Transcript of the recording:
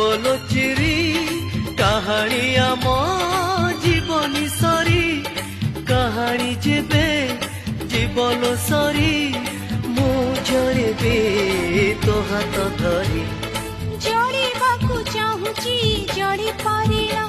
বলো চিরি কাহানি আম জীবনী সরি কাহানি যেবে জীবন সরি মু ঝরবে তো হাত ধরি জড়িবাকু চাহুচি জড়ি পারিলা